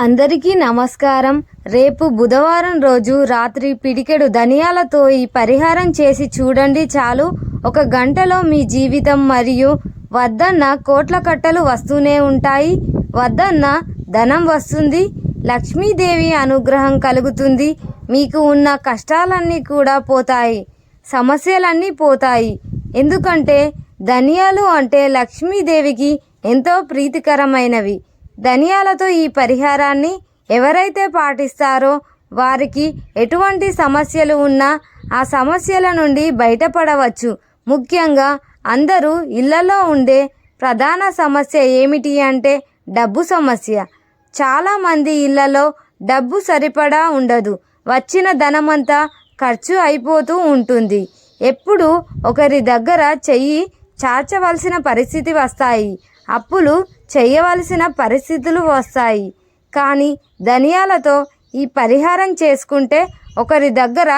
అందరికీ నమస్కారం. రేపు బుధవారం రోజు రాత్రి పిడికెడు ధనియాలతో ఈ పరిహారం చేసి చూడండి చాలు. ఒక గంటలో మీ జీవితం మరియు వద్దన్న కోట్ల కట్టలు వస్తూనే ఉంటాయి. వద్దన్న ధనం వస్తుంది. లక్ష్మీదేవి అనుగ్రహం కలుగుతుంది. మీకు ఉన్న కష్టాలన్నీ కూడా పోతాయి. సమస్యలన్నీ పోతాయి. ఎందుకంటే ధనియాలు అంటే లక్ష్మీదేవికి ఎంతో ప్రీతికరమైనవి. ధనియాలతో ఈ పరిహారాన్ని ఎవరైతే పాటిస్తారో వారికి ఎటువంటి సమస్యలు ఉన్నా ఆ సమస్యల నుండి బయటపడవచ్చు. ముఖ్యంగా అందరూ ఇళ్ళలో ఉండే ప్రధాన సమస్య ఏమిటి అంటే డబ్బు సమస్య. చాలామంది ఇళ్ళలో డబ్బు సరిపడా ఉండదు. వచ్చిన ధనమంతా ఖర్చు అయిపోతూ ఉంటుంది. ఎప్పుడు ఒకరి దగ్గర చెయ్యి చాచవలసిన పరిస్థితి వస్తాయి. అప్పులు చేయవలసిన పరిస్థితులు వస్తాయి. కానీ ధనియాలతో ఈ పరిహారం చేసుకుంటే ఒకరి దగ్గర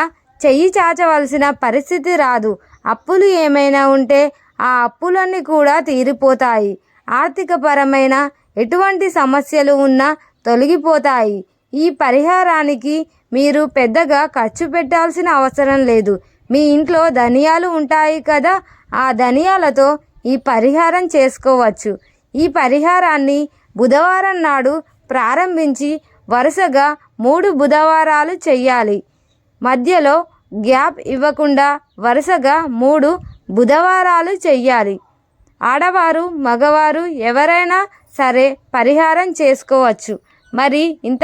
చెయ్యి చాచవలసిన పరిస్థితి రాదు. అప్పులు ఏమైనా ఉంటే ఆ అప్పులన్నీ కూడా తీరిపోతాయి. ఆర్థికపరమైన ఎటువంటి సమస్యలు ఉన్నా తొలగిపోతాయి. ఈ పరిహారానికి మీరు పెద్దగా ఖర్చు పెట్టాల్సిన అవసరం లేదు. మీ ఇంట్లో ధనియాలు ఉంటాయి కదా ఆ ధనియాలతో ఈ పరిహారం చేసుకోవచ్చు. ఈ పరిహారాన్ని బుధవారం నాడు ప్రారంభించి వరుసగా మూడు బుధవారాలు చెయ్యాలి. మధ్యలో గ్యాప్ ఇవ్వకుండా వరుసగా మూడు బుధవారాలు చెయ్యాలి. ఆడవారు మగవారు ఎవరైనా సరే పరిహారం చేసుకోవచ్చు. మరి ఇంత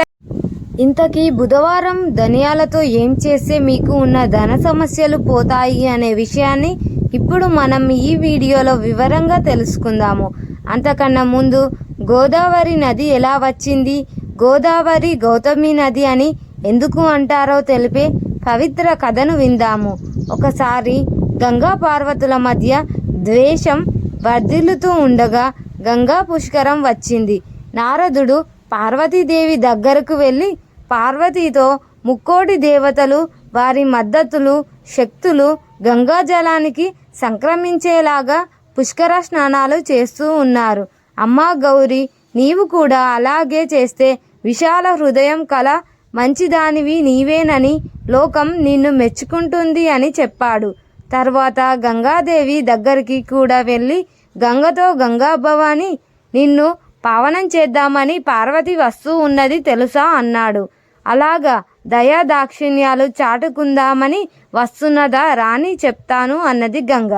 ఇంతకీ బుధవారం ధనియాలతో ఏం చేస్తే మీకు ఉన్న ధన సమస్యలు పోతాయి అనే విషయాన్ని ఇప్పుడు మనం ఈ వీడియోలో వివరంగా తెలుసుకుందాము. అంతకన్నా ముందు గోదావరి నది ఎలా వచ్చింది? గోదావరి గౌతమి నది అని ఎందుకు అంటారో తెలిపే పవిత్ర కథను విందాము. ఒకసారి గంగా పార్వతుల మధ్య ద్వేషం వర్ధిల్లుతూ ఉండగా గంగా పుష్కరం వచ్చింది. నారదుడు పార్వతీదేవి దగ్గరకు వెళ్ళి పార్వతీతో ముక్కోటి దేవతలు వారి మద్దతులు శక్తులు గంగాజలానికి సంక్రమించేలాగా పుష్కర స్నానాలు చేస్తూ ఉన్నారు. అమ్మా గౌరి నీవు కూడా అలాగే చేస్తే విశాల హృదయం కల మంచిదానివి నీవేనని లోకం నిన్ను మెచ్చుకుంటుంది అని చెప్పాడు. తర్వాత గంగాదేవి దగ్గరికి కూడా వెళ్ళి గంగతో గంగా భవాని నిన్ను పావనం చేద్దామని పార్వతి వస్తూ ఉన్నది తెలుసా అన్నాడు. అలాగా దయా దాక్షిణ్యాలు చాటుకుందామని వస్తున్నదా రాణి చెప్తాను అన్నది గంగ.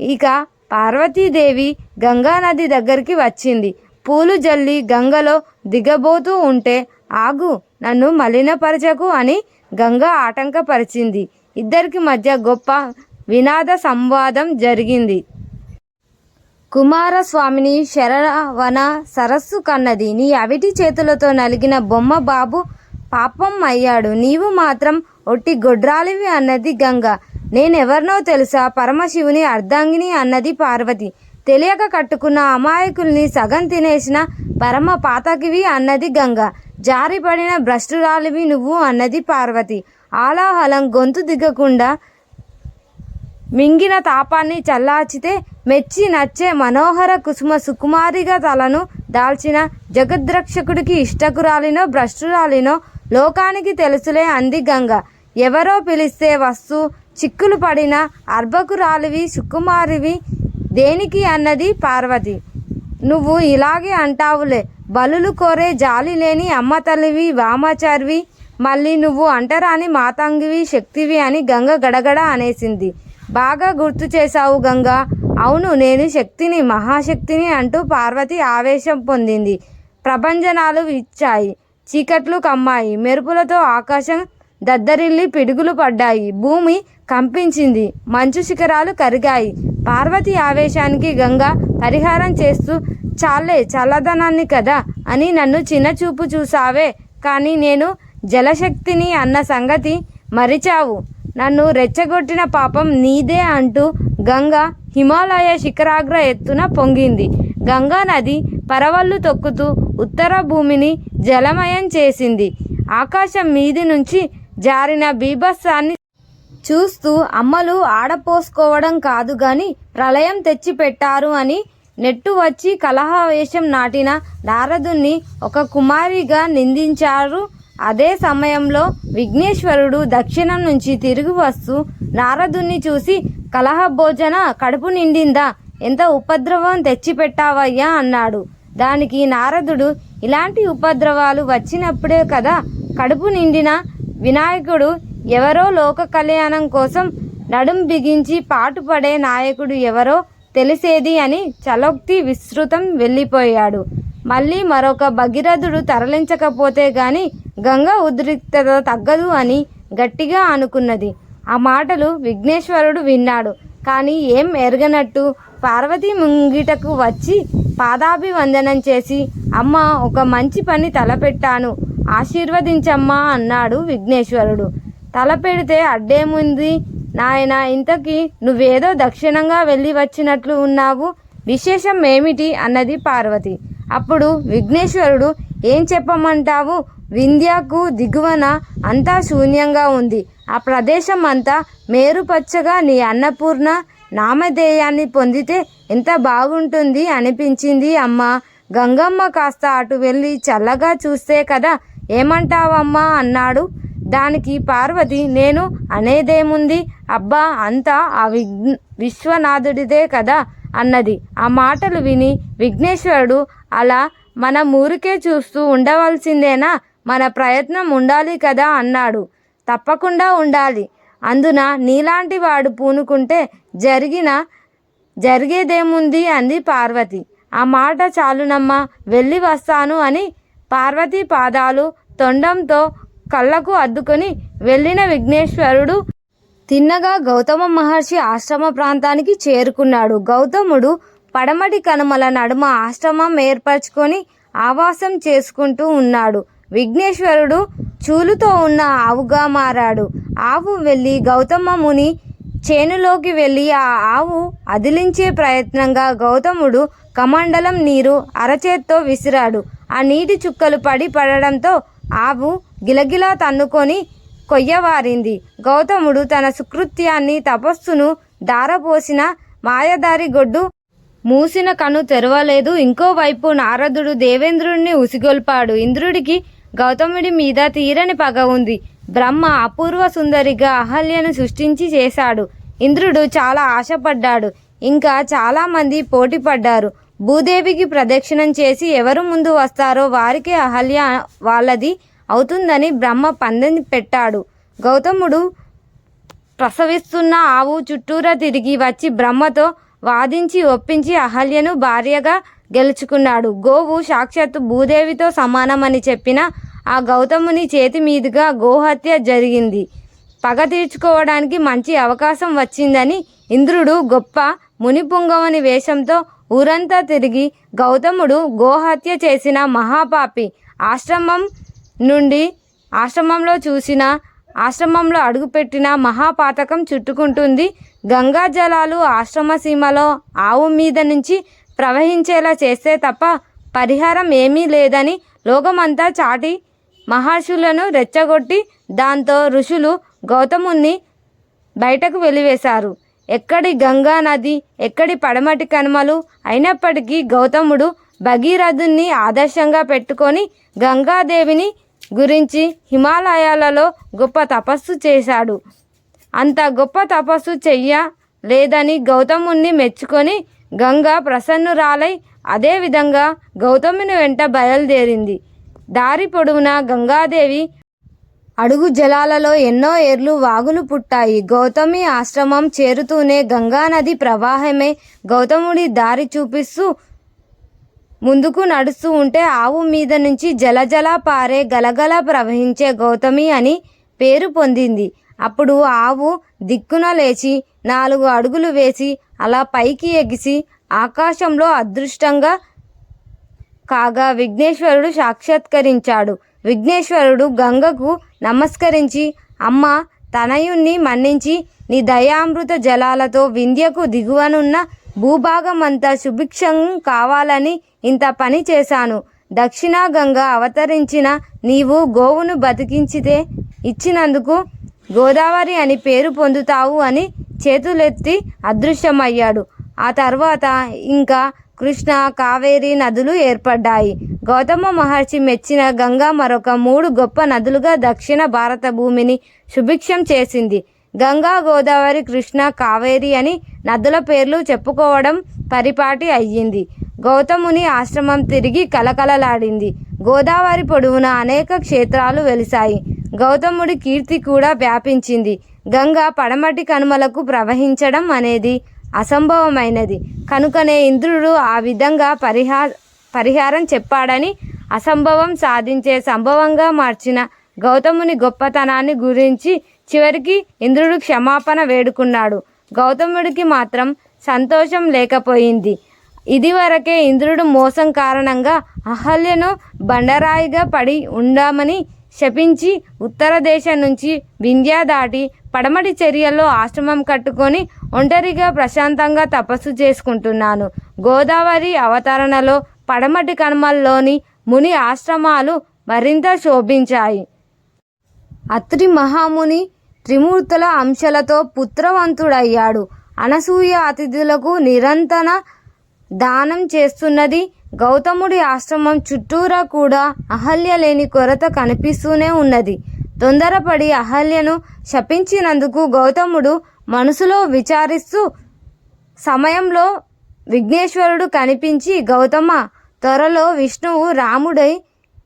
ఇక పార్వతీదేవి గంగా నది దగ్గరికి వచ్చింది. పూలు జల్లి గంగలో దిగబోతూ ఉంటే ఆగు నన్ను మలినపరచకు అని గంగ ఆటంకపరిచింది. ఇద్దరికి మధ్య గొప్ప వినాద సంవాదం జరిగింది. కుమారస్వామిని శరవన సరస్సు కన్నది. నీ అవిటి చేతులతో నలిగిన బొమ్మ బాబు పాపం అయ్యాడు. నీవు మాత్రం ఒట్టి గొడ్రాలివి అన్నది గంగ. నేనెవరినో తెలుసా? పరమశివుని అర్ధాంగిని అన్నది పార్వతి. తెలియక కట్టుకున్న అమాయకుల్ని సగం తినేసిన పరమ పాతకివి అన్నది గంగ. జారిపడిన భ్రష్టురాలివి నువ్వు అన్నది పార్వతి. ఆలాహలం గొంతు దిగకుండా మింగిన తాపాన్ని చల్లార్చితే మెచ్చి నచ్చే మనోహర కుసుమ సుకుమారిగా తలను దాల్చిన జగద్రక్షకుడికి ఇష్టకురాలినో భ్రష్టురాలినో లోకానికి తెలుసులే అంది గంగ. ఎవరో పిలిస్తే వస్తూ చిక్కులు పడిన అర్భకురాలివి సుకుమారివి దేనికి అన్నది పార్వతి. నువ్వు ఇలాగే అంటావులే బలులు కోరే జాలి లేని అమ్మ తల్లివి వామాచారివి మళ్ళీ నువ్వు అంటరాని మాతంగివి శక్తివి అని గంగ గడగడ అనేసింది. బాగా గుర్తు చేశావు గంగ. అవును నేను శక్తిని మహాశక్తిని అంటూ పార్వతి ఆవేశం పొందింది. ప్రభంజనాలు ఇచ్చాయి. చీకట్లు కమ్మాయి. మెరుపులతో ఆకాశం దద్దరిల్లి పిడుగులు పడ్డాయి. భూమి కంపించింది. మంచు శిఖరాలు కరిగాయి. పార్వతి ఆవేశానికి గంగ పరిహారం చేస్తూ చాలే చల్లదనాన్ని కదా అని నన్ను చిన్నచూపు చూసావే కానీ నేను జలశక్తిని అన్న సంగతి మరిచావు. నన్ను రెచ్చగొట్టిన పాపం నీదే అంటూ గంగ హిమాలయ శిఖరాగ్ర ఎత్తున పొంగింది. గంగా నది పరవళ్ళు తొక్కుతూ ఉత్తర భూమిని జలమయం చేసింది. ఆకాశం మీది నుంచి జారిన బీభత్సాన్ని చూస్తూ అమ్మలు ఆడపోసుకోవడం కాదు గాని ప్రళయం తెచ్చిపెట్టారు అని నెట్టు వచ్చి కలహావేశం నాటిన నారదుణ్ణి ఒక కుమారిగా నిందించారు. అదే సమయంలో విఘ్నేశ్వరుడు దక్షిణం నుంచి తిరిగి వస్తూ నారదుణ్ణి చూసి కలహ భోజన కడుపు నిండిందా? ఎంత ఉపద్రవం తెచ్చిపెట్టావయ్యా అన్నాడు. దానికి నారదుడు ఇలాంటి ఉపద్రవాలు వచ్చినప్పుడే కదా కడుపు నిండిన వినాయకుడు ఎవరో లోక కళ్యాణం కోసం నడుం బిగించి పాటుపడే నాయకుడు ఎవరో తెలిసేది అని చలోక్తి విస్తృతం వెళ్ళిపోయాడు. మళ్ళీ మరొక భగీరథుడు తరలించకపోతే గాని గంగ ఉద్రిక్తత తగ్గదు అని గట్టిగా అనుకున్నది. ఆ మాటలు విఘ్నేశ్వరుడు విన్నాడు. కానీ ఏం ఎరగనట్టు పార్వతి ముంగిటకు వచ్చి పాదాభివందనం చేసి అమ్మ ఒక మంచి పని తలపెట్టాను. ఆశీర్వదించమ్మా అన్నాడు విఘ్నేశ్వరుడు. తల పెడితే అడ్డేముంది? నాయన ఇంతకీ నువ్వేదో దక్షిణంగా వెళ్ళి వచ్చినట్లు ఉన్నావు. విశేషం ఏమిటి? అన్నది పార్వతి. అప్పుడు విఘ్నేశ్వరుడు ఏం చెప్పమంటావు? వింధ్యకు దిగువన అంతా శూన్యంగా ఉంది. ఆ ప్రదేశం అంతా మేరుపచ్చగా నీ అన్నపూర్ణ నామధేయాన్ని పొందితే ఎంత బాగుంటుంది అనిపించింది అమ్మ. గంగమ్మ కాస్త అటు వెళ్ళి చల్లగా చూస్తే కదా ఏమంటావమ్మా అన్నాడు. దానికి పార్వతి నేను అనేదేముంది? అబ్బా అంతా ఆ విఘ్ విశ్వనాథుడిదే కదా అన్నది. ఆ మాటలు విని విఘ్నేశ్వరుడు అలా మన ఊరికే చూస్తూ ఉండవలసిందేనా? మన ప్రయత్నం ఉండాలి కదా అన్నాడు. తప్పకుండా ఉండాలి. అందున నీలాంటి వాడు పూనుకుంటే జరిగిన జరిగేదేముంది? అంది పార్వతి. ఆ మాట చాలునమ్మా వెళ్ళి వస్తాను అని పార్వతీ పాదాలు తొండంతో కళ్ళకు అద్దుకొని వెళ్ళిన విఘ్నేశ్వరుడు తిన్నగా గౌతమ మహర్షి ఆశ్రమ ప్రాంతానికి చేరుకున్నాడు. గౌతముడు పడమటి కనుమల నడుమ ఆశ్రమం ఏర్పరచుకొని ఆవాసం చేసుకుంటూ ఉన్నాడు. విఘ్నేశ్వరుడు చూలుతో ఉన్న ఆవుగా మారాడు. ఆవు వెళ్ళి గౌతమ ముని చేనులోకి వెళ్ళి ఆ ఆవు అదిలించే ప్రయత్నంగా గౌతముడు కమండలం నీరు అరచేత్తో విసిరాడు. ఆ నీటి చుక్కలు పడి పడడంతో ఆవు గిలగిలా తన్నుకొని కొయ్యవారింది. గౌతముడు తన సుకృత్యాన్ని తపస్సును దారపోసిన మాయదారి గొడ్డు మూసిన కను తెరవలేదు. ఇంకోవైపు నారదుడు దేవేంద్రుడిని ఉసిగొల్పాడు. ఇంద్రుడికి గౌతముడి మీద తీరని పగ ఉంది. బ్రహ్మ అపూర్వ సుందరిగా అహల్యను సృష్టించి చేశాడు. ఇంద్రుడు చాలా ఆశపడ్డాడు. ఇంకా చాలామంది పోటీపడ్డారు భూదేవికి ప్రదక్షిణం చేసి ఎవరు ముందు వస్తారో వారికి అహల్య వాళ్ళది అవుతుందని బ్రహ్మ పందెం పెట్టాడు. గౌతముడు ప్రసవిస్తున్న ఆవు చుట్టూరా తిరిగి వచ్చి బ్రహ్మతో వాదించి ఒప్పించి అహల్యను భార్యగా గెలుచుకున్నాడు. గోవు సాక్షాత్తు భూదేవితో సమానమని చెప్పిన ఆ గౌతముని చేతి మీదుగా గోహత్య జరిగింది. పగ తీర్చుకోవడానికి మంచి అవకాశం వచ్చిందని ఇంద్రుడు గొప్ప మునిపుంగవని వేషంతో ఊరంతా తిరిగి గౌతముడు గోహత్య చేసిన మహాపాపి ఆశ్రమం నుండి ఆశ్రమంలో చూసిన ఆశ్రమంలో అడుగుపెట్టిన మహాపాతకం చుట్టుకుంటుంది. గంగా జలాలు ఆశ్రమ సీమలో ఆవు మీద నుంచి ప్రవహించేలా చేస్తే తప్ప పరిహారం ఏమీ లేదని లోకమంతా చాటి మహర్షులను రెచ్చగొట్టి దాంతో ఋషులు గౌతముని బయటకు వెలివేశారు. ఎక్కడి గంగా నది ఎక్కడి పడమటి కనుమలు అయినప్పటికీ గౌతముడు భగీరథుని ఆదర్శంగా పెట్టుకొని గంగాదేవిని గురించి హిమాలయాలలో గొప్ప తపస్సు చేశాడు. అంత గొప్ప తపస్సు చెయ్య లేదని గౌతముణ్ణి మెచ్చుకొని గంగ ప్రసన్నురాలై అదేవిధంగా గౌతముని వెంట బయలుదేరింది. దారి పొడవునా గంగాదేవి అడుగు జలాలలో ఎన్నో ఏర్లు వాగులు పుట్టాయి. గౌతమి ఆశ్రమం చేరుతూనే గంగానది ప్రవాహమే గౌతముడి దారి చూపిస్తూ ముందుకు నడుస్తూ ఉంటే ఆవు మీద నుంచి జలజల పారే గలగల ప్రవహించే గౌతమి అని పేరు పొందింది. అప్పుడు ఆవు దిక్కున లేచి నాలుగు అడుగులు వేసి అలా పైకి ఎగిసి ఆకాశంలో అదృష్టంగా కాగా విఘ్నేశ్వరుడు సాక్షాత్కరించాడు. విఘ్నేశ్వరుడు గంగకు నమస్కరించి అమ్మ తనయుణ్ణి మన్నించి నీ దయామృత జలాలతో వింధ్యకు దిగువనున్న భూభాగమంతా సుభిక్షం కావాలని ఇంత పని చేశాను. దక్షిణాగంగ అవతరించిన నీవు గోవును బతికించితే ఇచ్చినందుకు గోదావరి అని పేరు పొందుతావు అని చేతులెత్తి అదృశ్యమయ్యాడు. ఆ తర్వాత ఇంకా కృష్ణ కావేరి నదులు ఏర్పడ్డాయి. గౌతమ మహర్షి మెచ్చిన గంగా మరొక మూడు గొప్ప నదులుగా దక్షిణ భారత భూమిని సుభిక్షం చేసింది. గంగా గోదావరి కృష్ణ కావేరి అని నదుల పేర్లు చెప్పుకోవడం పరిపాటి అయ్యింది. గౌతముని ఆశ్రమం తిరిగి కలకలలాడింది. గోదావరి పొడవున అనేక క్షేత్రాలు వెలిశాయి. గౌతముడి కీర్తి కూడా వ్యాపించింది. గంగా పడమటి కనుమలకు ప్రవహించడం అనేది అసంభవమైనది. కనుకనే ఇంద్రుడు ఆ విధంగా పరిహా పరిహారం చెప్పాడని అసంభవం సాధించే సంభవంగా మార్చిన గౌతముని గొప్పతనాన్ని గురించి చివరికి ఇంద్రుడు క్షమాపణ వేడుకున్నాడు. గౌతముడికి మాత్రం సంతోషం లేకపోయింది. ఇదివరకే ఇంద్రుడు మోసం కారణంగా అహల్యను బండరాయిగా పడి ఉండామని శపించి ఉత్తర దేశం నుంచి వింధ్యా దాటి పడమటి చర్యల్లో ఆశ్రమం కట్టుకొని ఒంటరిగా ప్రశాంతంగా తపస్సు చేసుకుంటున్నాను. గోదావరి అవతరణలో పడమటి కనుమల్లోని ముని ఆశ్రమాలు మరింత శోభించాయి. అత్రి మహాముని త్రిమూర్తుల అంశలతో పుత్రవంతుడయ్యాడు. అనసూయ అతిథులకు నిరంతర దానం చేస్తున్నది గౌతముడి ఆశ్రమం చుట్టూరా కూడా అహల్య లేని కొరత కనిపిస్తూనే ఉన్నది. తొందరపడి అహల్యను శపించినందుకు గౌతముడు మనసులో విచారిస్తూ సమయంలో విఘ్నేశ్వరుడు కనిపించి గౌతమ త్వరలో విష్ణువు రాముడై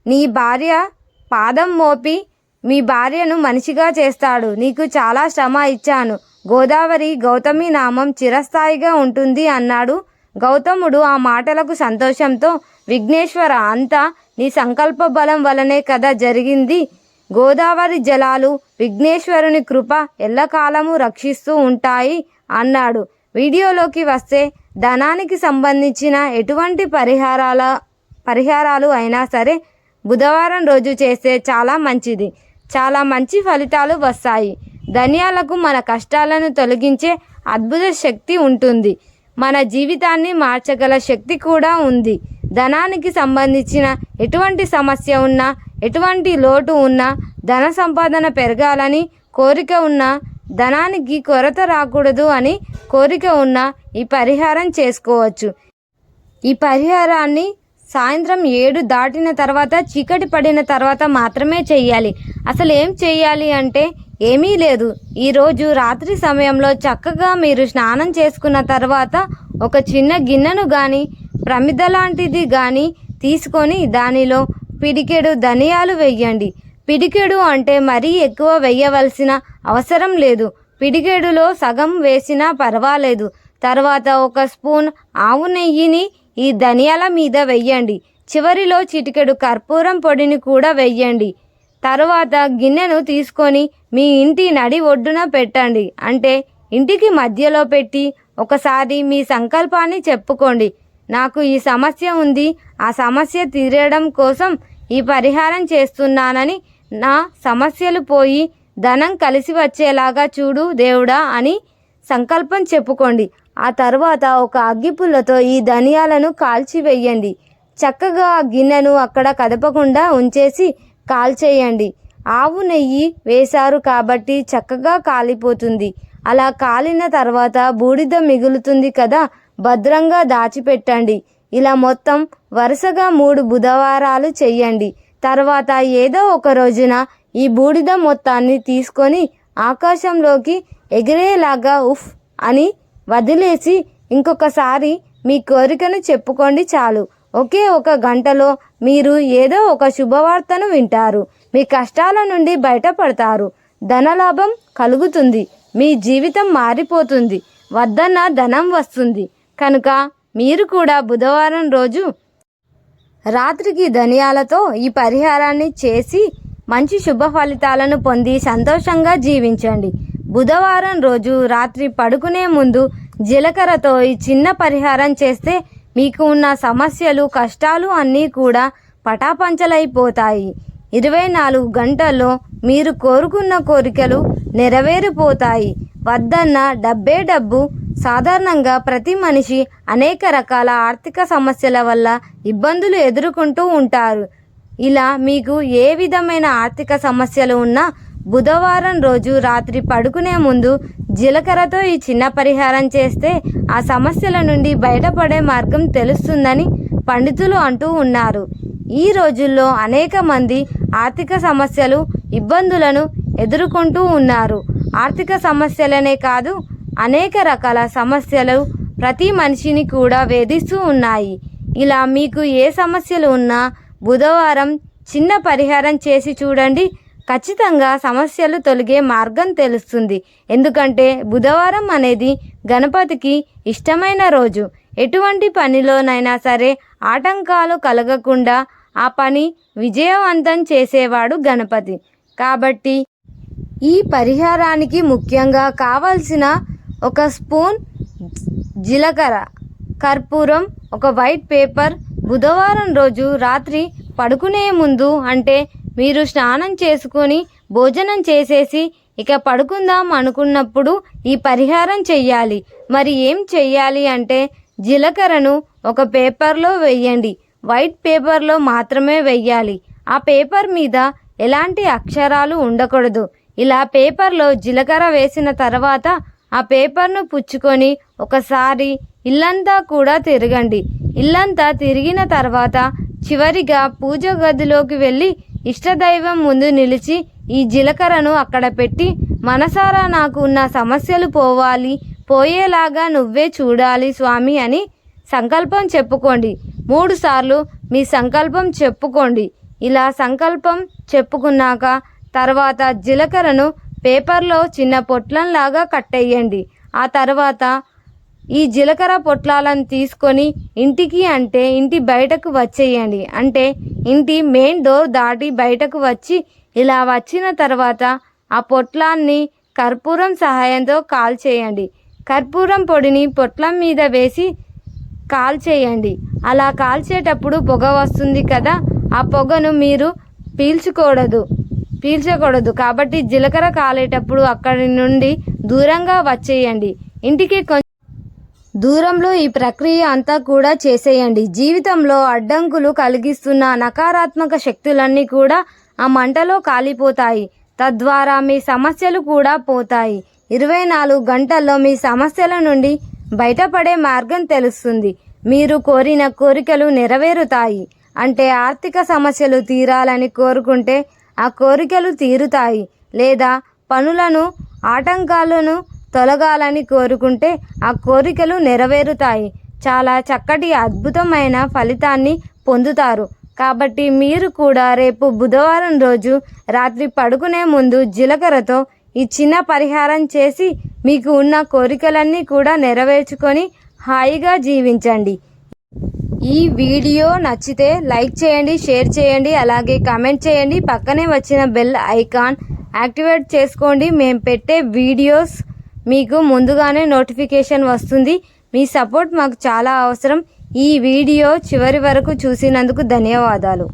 నీ భార్య పాదం మోపి మీ భార్యను మనిషిగా చేస్తాడు. నీకు చాలా శ్రమ ఇచ్చాను. గోదావరి గౌతమి నామం చిరస్థాయిగా ఉంటుంది అన్నాడు గౌతముడు. ఆ మాటలకు సంతోషంతో విఘ్నేశ్వర అంతా నీ సంకల్ప బలం వలనే కదా జరిగింది. గోదావరి జలాలు విఘ్నేశ్వరుని కృప ఎల్లకాలము రక్షిస్తూ ఉంటాయి అన్నాడు. వీడియోలోకి వస్తే ధనానికి సంబంధించిన ఎటువంటి పరిహారాల పరిహారాలు అయినా సరే బుధవారం రోజు చేస్తే చాలా మంచిది. చాలా మంచి ఫలితాలు వస్తాయి. ధనియాలకు మన కష్టాలను తొలగించే అద్భుత శక్తి ఉంటుంది. మన జీవితాన్ని మార్చగల శక్తి కూడా ఉంది. ధనానికి సంబంధించిన ఎటువంటి సమస్య ఉన్నా ఎటువంటి లోటు ఉన్నా ధన సంపాదన పెరగాలని కోరిక ఉన్నా ధనానికి కొరత రాకూడదు అని కోరిక ఉన్నా ఈ పరిహారం చేసుకోవచ్చు. ఈ పరిహారాన్ని సాయంత్రం ఏడు దాటిన తర్వాత చీకటి పడిన తర్వాత మాత్రమే చేయాలి అసలు ఏం చేయాలి అంటే ఏమీ లేదు. ఈరోజు రాత్రి సమయంలో చక్కగా మీరు స్నానం చేసుకున్న తర్వాత ఒక చిన్న గిన్నెను కానీ ప్రమిద లాంటిది కానీ తీసుకొని దానిలో పిడికెడు ధనియాలు వెయ్యండి. పిడికెడు అంటే మరీ ఎక్కువ వెయ్యవలసిన అవసరం లేదు. పిడికెడులో సగం వేసినా పర్వాలేదు. తర్వాత ఒక స్పూన్ ఆవు నెయ్యిని ఈ ధనియాల మీద వెయ్యండి. చివరిలో చిటికెడు కర్పూరం పొడిని కూడా వెయ్యండి. తర్వాత గిన్నెను తీసుకొని మీ ఇంటి నడి ఒడ్డున పెట్టండి. అంటే ఇంటికి మధ్యలో పెట్టి ఒకసారి మీ సంకల్పాన్ని చెప్పుకోండి. నాకు ఈ సమస్య ఉంది. ఆ సమస్య తీరడం కోసం ఈ పరిహారం చేస్తున్నానని నా సమస్యలు పోయి ధనం కలిసి వచ్చేలాగా చూడు దేవుడా అని సంకల్పం చెప్పుకోండి. ఆ తర్వాత ఒక అగ్గిపుల్లతో ఈ ధనియాలను కాల్చివేయండి. చక్కగా ఆ గిన్నెను అక్కడ కదపకుండా ఉంచేసి కాల్చేయండి. ఆవు నెయ్యి వేశారు కాబట్టి చక్కగా కాలిపోతుంది. అలా కాలిన తర్వాత బూడిద మిగులుతుంది కదా భద్రంగా దాచిపెట్టండి. ఇలా మొత్తం వరుసగా మూడు బుధవారాలు చెయ్యండి. తర్వాత ఏదో ఒక రోజున ఈ బూడిద మొత్తాన్ని తీసుకొని ఆకాశంలోకి ఎగిరేలాగా ఉఫ్ అని వదిలేసి ఇంకొకసారి మీ కోరికను చెప్పుకోండి చాలు. ఒకే ఒక గంటలో మీరు ఏదో ఒక శుభవార్తను వింటారు. మీ కష్టాల నుండి బయటపడతారు. ధనలాభం కలుగుతుంది. మీ జీవితం మారిపోతుంది. వద్దన్న ధనం వస్తుంది. కనుక మీరు కూడా బుధవారం రోజు రాత్రికి ధనియాలతో ఈ పరిహారాన్ని చేసి మంచి శుభ ఫలితాలను పొంది సంతోషంగా జీవించండి. బుధవారం రోజు రాత్రి పడుకునే ముందు జీలకర్రతో ఈ చిన్న పరిహారం చేస్తే మీకు ఉన్న సమస్యలు కష్టాలు అన్నీ కూడా పటాపంచలైపోతాయి. ఇరవై నాలుగు గంటల్లో మీరు కోరుకున్న కోరికలు నెరవేరిపోతాయి. వద్దన్న డబ్బే డబ్బు సాధారణంగా ప్రతి మనిషి అనేక రకాల ఆర్థిక సమస్యల వల్ల ఇబ్బందులు ఎదుర్కొంటూ ఉంటారు. ఇలా మీకు ఏ విధమైన ఆర్థిక సమస్యలు ఉన్నా బుధవారం రోజు రాత్రి పడుకునే ముందు జీలకర్రతో ఈ చిన్న పరిహారం చేస్తే ఆ సమస్యల నుండి బయటపడే మార్గం తెలుస్తుందని పండితులు అంటూ ఉన్నారు. ఈ రోజుల్లో అనేక మంది ఆర్థిక సమస్యలు ఇబ్బందులను ఎదుర్కొంటూ ఉన్నారు. ఆర్థిక సమస్యలనే కాదు అనేక రకాల సమస్యలు ప్రతి మనిషిని కూడా వేధిస్తూ ఉన్నాయి. ఇలా మీకు ఏ సమస్యలు ఉన్నా బుధవారం చిన్న పరిహారం చేసి చూడండి. ఖచ్చితంగా సమస్యలు తొలగే మార్గం తెలుస్తుంది. ఎందుకంటే బుధవారం అనేది గణపతికి ఇష్టమైన రోజు. ఎటువంటి పనిలోనైనా సరే ఆటంకాలు కలగకుండా ఆ పని విజయవంతం చేసేవాడు గణపతి. కాబట్టి ఈ పరిహారానికి ముఖ్యంగా కావలసిన ఒక స్పూన్ జీలకర్ర. కర్పూరం ఒక వైట్ పేపర్. బుధవారం రోజు రాత్రి పడుకునే ముందు అంటే మీరు స్నానం చేసుకొని భోజనం చేసేసి ఇక పడుకుందాం అనుకున్నప్పుడు ఈ పరిహారం చెయ్యాలి. మరి ఏం చెయ్యాలి అంటే జీలకర్రను ఒక పేపర్లో వెయ్యండి వైట్ పేపర్లో మాత్రమే వెయ్యాలి ఆ పేపర్ మీద ఎలాంటి అక్షరాలు ఉండకూడదు. ఇలా పేపర్లో జీలకర్ర వేసిన తర్వాత ఆ పేపర్ను పుచ్చుకొని ఒకసారి ఇల్లంతా కూడా తిరగండి. ఇల్లంతా తిరిగిన తర్వాత చివరిగా పూజ గదిలోకి వెళ్ళి ఇష్టదైవం ముందు నిలిచి ఈ జీలకర్రను అక్కడ పెట్టి మనసారా నాకు ఉన్న సమస్యలు పోవాలి పోయేలాగా నువ్వే చూడాలి స్వామి అని సంకల్పం చెప్పుకోండి. మూడుసార్లు మీ సంకల్పం చెప్పుకోండి. ఇలా సంకల్పం చెప్పుకున్నాక తర్వాత జీలకర్రను పేపర్లో చిన్న పొట్లంలాగా కట్టేయండి. ఆ తర్వాత ఈ జీలకర్ర పొట్లాలను తీసుకొని ఇంటికి అంటే ఇంటి బయటకు వచ్చేయండి. అంటే ఇంటి మెయిన్ డోర్ దాటి బయటకు వచ్చి ఇలా వచ్చిన తర్వాత ఆ పొట్లాన్ని కర్పూరం సహాయంతో కాల్చేయండి. కర్పూరం పొడిని పొట్లం మీద వేసి కాల్చేయండి. అలా కాల్చేటప్పుడు పొగ వస్తుంది కదా ఆ పొగను మీరు పీల్చుకోడదు. పీల్చకూడదు. కాబట్టి జీలకర్ర కాలేటప్పుడు అక్కడి నుండి దూరంగా వచ్చేయండి. ఇంటికి కొంచెం దూరంలో ఈ ప్రక్రియ అంతా కూడా చేసేయండి. జీవితంలో అడ్డంకులు కలిగిస్తున్న నకారాత్మక శక్తులన్నీ కూడా ఆ మంటలో కాలిపోతాయి. తద్వారా మీ సమస్యలు కూడా పోతాయి. ఇరవై నాలుగు గంటల్లో మీ సమస్యల నుండి బయటపడే మార్గం తెలుస్తుంది. మీరు కోరిన కోరికలు నెరవేరుతాయి. అంటే ఆర్థిక సమస్యలు తీరాలని కోరుకుంటే ఆ కోరికలు తీరుతాయి లేదా పనులను ఆటంకాలను తొలగాలని కోరుకుంటే ఆ కోరికలు నెరవేరుతాయి. చాలా చక్కటి అద్భుతమైన ఫలితాన్ని పొందుతారు. కాబట్టి మీరు కూడా రేపు బుధవారం రోజు రాత్రి పడుకునే ముందు జీలకర్రతో ఈ చిన్న పరిహారం చేసి మీకు ఉన్న కోరికలన్నీ కూడా నెరవేర్చుకొని హాయిగా జీవించండి. ఈ వీడియో నచ్చితే లైక్ చేయండి షేర్ చేయండి అలాగే కామెంట్ చేయండి. పక్కనే వచ్చిన బెల్ ఐకాన్ యాక్టివేట్ చేసుకోండి. మేము పెట్టే వీడియోస్ మీకు ముందుగానే నోటిఫికేషన్ వస్తుంది. మీ సపోర్ట్ మాకు చాలా అవసరం. ఈ వీడియో చివరి వరకు చూసినందుకు ధన్యవాదాలు.